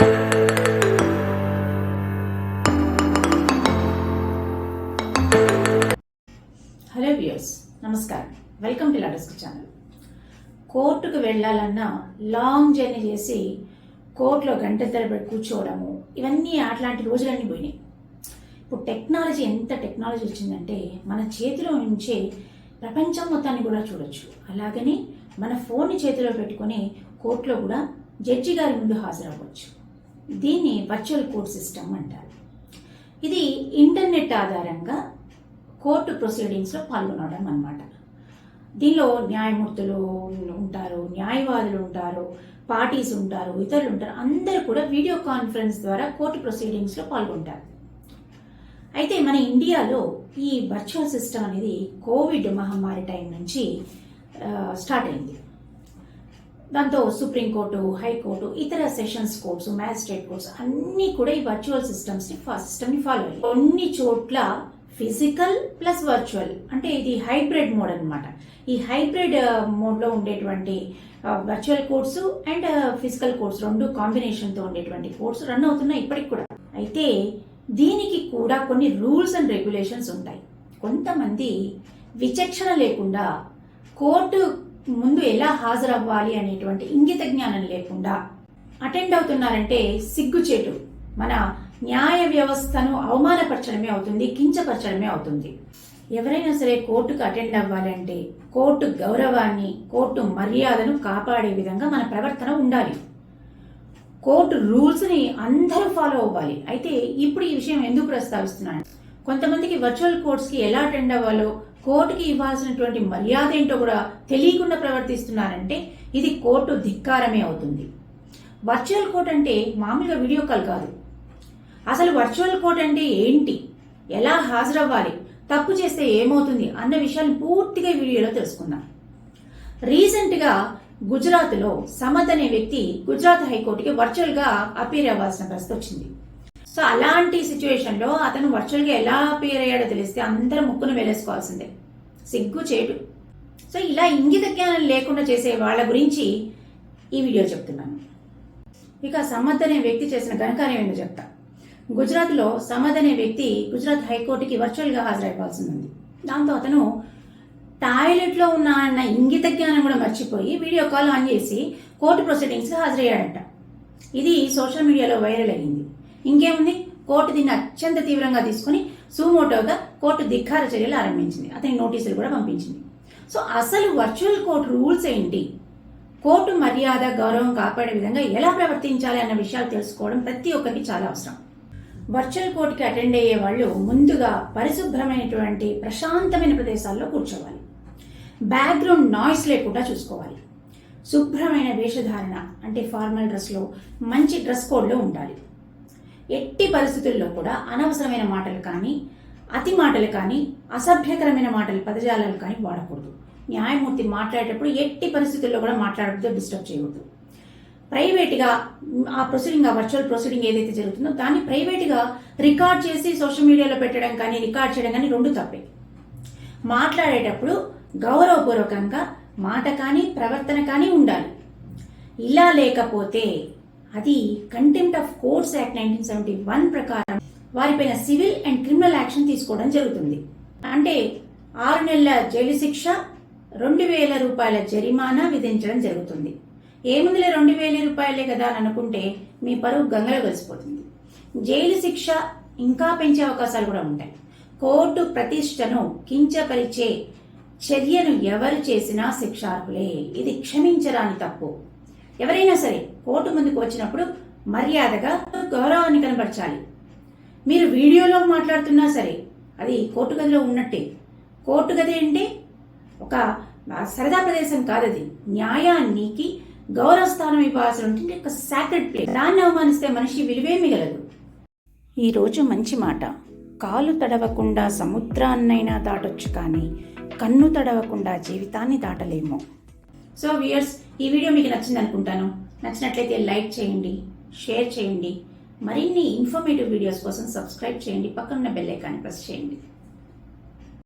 Hello viewers నమస్కారం. Welcome to లాడస్క్ channel కోర్టుకు వెళ్ళాలన్నా లాంగ్ జర్నీ చేసి కోర్టులో గంట తరబడి కూర్చోవడము ఇవన్నీ అట్లాంటి రోజులన్నీ పోయినాయి. ఇప్పుడు టెక్నాలజీ ఎంత టెక్నాలజీ వచ్చిందంటే మన చేతిలో నుంచే ప్రపంచం మొత్తాన్ని కూడా చూడొచ్చు. అలాగని మన ఫోన్ని చేతిలో పెట్టుకొని కోర్టులో కూడా జడ్జి గారి ముందు హాజరవ్వచ్చు. దీన్ని వర్చువల్ కోర్ట్ సిస్టమ్ అంటారు. ఇది ఇంటర్నెట్ ఆధారంగా కోర్టు ప్రొసీడింగ్స్లో పాల్గొనడం అనమాట దీనిలో న్యాయమూర్తులు ఉంటారు న్యాయవాదులు ఉంటారు పార్టీస్ ఉంటారు ఇతరులు ఉంటారు అందరూ కూడా వీడియో కాన్ఫరెన్స్ ద్వారా కోర్టు ప్రొసీడింగ్స్లో పాల్గొంటారు. అయితే మన ఇండియాలో ఈ వర్చువల్ సిస్టమ్ అనేది కోవిడ్ మహమ్మారి టైం నుంచి స్టార్ట్ అయింది. దాంతో సుప్రీంకోర్టు హైకోర్టు ఇతర సెషన్స్ కోర్ట్స్ మ్యాజిస్ట్రేట్ కోర్ట్స్ అన్నీ కూడా ఈ వర్చువల్ సిస్టమ్స్ని సిస్టమ్ని ఫాలో అయ్యాయి. కొన్ని చోట్ల ఫిజికల్ ప్లస్ వర్చువల్ అంటే ఇది హైబ్రిడ్ మోడ్ అన్నమాట. ఈ హైబ్రిడ్ మోడ్లో uh, ఉండేటువంటి virtual courts and physical courts రెండు కాంబినేషన్తో ఉండేటువంటి కోర్ట్స్ రన్ అవుతున్నాయి ఇప్పటికి కూడా. అయితే దీనికి కూడా కొన్ని రూల్స్ అండ్ రెగ్యులేషన్స్ ఉంటాయి. కొంతమంది విచక్షణ లేకుండా కోర్టు ముందు ఎలా హాజరవ్వాలి అనేటువంటి ఇంగిత జ్ఞానం లేకుండా అటెండ్ అవుతున్నారంటే సిగ్గుచేటు. మన న్యాయ వ్యవస్థను అవమానపరచడమే అవుతుంది కించపరచడమే అవుతుంది. ఎవరైనా సరే కోర్టుకు అటెండ్ అవ్వాలంటే కోర్టు గౌరవాన్ని కోర్టు మర్యాదను కాపాడే విధంగా మన ప్రవర్తన ఉండాలి. కోర్టు రూల్స్ని అందరూ ఫాలో అవ్వాలి. అయితే ఇప్పుడు ఈ విషయం ఎందుకు ప్రస్తావిస్తున్నాను? కొంతమందికి వర్చువల్ కోర్ట్స్కి ఎలా అటెండ్ అవ్వాలో కోర్టుకి ఇవ్వాల్సినటువంటి మర్యాద ఏంటో కూడా తెలియకుండా ప్రవర్తిస్తున్నారంటే ఇది కోర్టు ధిక్కారమే అవుతుంది. వర్చువల్ కోర్ట్ అంటే మామూలుగా వీడియో కాల్ కాదు. అసలు వర్చువల్ కోర్ట్ అంటే ఏంటి? ఎలా హాజరవ్వాలి? తప్పు చేస్తే ఏమవుతుంది? అన్న విషయాన్ని పూర్తిగా వీడియోలో తెలుసుకుందాం. రీసెంట్గా గుజరాత్లో గుజరాత్ సమద్ అనే వ్యక్తి గుజరాత్ హైకోర్టుకి వర్చువల్గా అపీర్ అవ్వాల్సిన పరిస్థితి వచ్చింది. సో అలాంటి సిచ్యువేషన్లో అతను వర్చువల్గా ఎలా అపియర్ అయ్యాడో తెలిస్తే అందరూ ముక్కును వేలేసుకోవాల్సిందే సిగ్గు చేటు సో ఇలా ఇంగిత జ్ఞానం లేకుండా చేసే వాళ్ళ గురించి ఈ వీడియో చెప్తున్నాను. ఇక సమద్ అనే వ్యక్తి చేసిన ఘనకార్యం ఏంటో చెప్తా. గుజరాత్లో సమద్ అనే వ్యక్తి గుజరాత్ హైకోర్టుకి వర్చువల్గా హాజరైపోవాల్సి ఉంది దాంతో అతను టాయిలెట్లో ఉన్న అన్న ఇంగిత జ్ఞానం కూడా మర్చిపోయి వీడియో కాల్ ఆన్ చేసి కోర్టు ప్రొసీడింగ్స్ హాజరయ్యాడంట. ఇది సోషల్ మీడియాలో వైరల్ అయ్యింది. ఇంకేముంది? కోర్టు దీన్ని అత్యంత తీవ్రంగా తీసుకుని సుమోటోగా కోర్టు ధిక్కార చర్యలు ఆరంభించింది. అతని నోటీసులు కూడా పంపించింది. సో అసలు వర్చువల్ కోర్టు రూల్స్ ఏంటి? కోర్టు మర్యాద గౌరవం కాపాడే విధంగా ఎలా ప్రవర్తించాలి అన్న విషయాలు తెలుసుకోవడం ప్రతి ఒక్కరికి చాలా అవసరం. వర్చువల్ కోర్టుకి అటెండ్ అయ్యే వాళ్ళు ముందుగా పరిశుభ్రమైనటువంటి ప్రశాంతమైన ప్రదేశాల్లో కూర్చోవాలి. బ్యాక్గ్రౌండ్ నాయిస్ లేకుండా చూసుకోవాలి. శుభ్రమైన వేషధారణ అంటే ఫార్మల్ డ్రెస్లో మంచి డ్రెస్ కోడ్లో ఉండాలి. ఎట్టి పరిస్థితుల్లో కూడా అనవసరమైన మాటలు కానీ అతి మాటలు కానీ అసభ్యకరమైన మాటలు పదజాలాలు కానీ వాడకూడదు. న్యాయమూర్తి మాట్లాడేటప్పుడు ఎట్టి పరిస్థితుల్లో కూడా మాట్లాడకూడదు డిస్టర్బ్ చేయకూడదు ప్రైవేట్గా ఆ ప్రొసీడింగ్ ఆ వర్చువల్ ప్రొసీడింగ్ ఏదైతే జరుగుతుందో దాన్ని ప్రైవేట్గా రికార్డ్ చేసి సోషల్ మీడియాలో పెట్టడం కానీ రికార్డ్ చేయడం కానీ రెండు తప్పే. మాట్లాడేటప్పుడు గౌరవపూర్వకంగా మాట కానీ ప్రవర్తన కానీ ఉండాలి. ఇలా లేకపోతే అది contempt of courts act nineteen seventy one ప్రకారం వారిపైన సివిల్ అండ్ క్రిమినల్ యాక్షన్ తీసుకోవడం జరుగుతుంది. అంటే ఆరు నెలల జైలు శిక్ష రెండు వేల రూపాయల జరిమానా విధించడం జరుగుతుంది. ఏముందిలే రెండు వేల రూపాయలే కదా అని అనుకుంటే మీ పరువు గంగలో కలిసిపోతుంది. జైలు శిక్ష ఇంకా పెంచే అవకాశాలు కూడా ఉంటాయి. కోర్టు ప్రతిష్టను కించపరిచే చర్యను ఎవరు చేసినా శిక్షార్హులే. ఇది క్షమించరాని తప్పు. ఎవరైనా సరే కోర్టు ముందుకు వచ్చినప్పుడు మర్యాదగా గౌరవాన్ని కనబరచాలి. మీరు వీడియోలో మాట్లాడుతున్నా సరే అది కోర్టు గదిలో ఉన్నట్టే. కోర్టు గది అంటే ఒక సరదా ప్రదేశం కాదు అది న్యాయానికి గౌరవ స్థానం ఇవ్వాల్సి ఒక సాక్రెడ్ ప్లేస్ దాన్ని అవమానిస్తే మనిషి విలువే మిగలదు ఈరోజు మంచి మాట. కాలు తడవకుండా సముద్రాన్నైనా దాటొచ్చు కానీ కన్ను తడవకుండా జీవితాన్ని దాటలేము. సో వ్యూయర్స్ ఈ వీడియో మీకు నచ్చింది అనుకుంటాను. నచ్చినట్లయితే లైక్ చేయండి షేర్ చేయండి. మరిన్ని ఇన్ఫర్మేటివ్ వీడియోస్ కోసం సబ్స్క్రైబ్ చేయండి పక్కనున్న బెల్ ఐకాన్ ప్రెస్ చేయండి.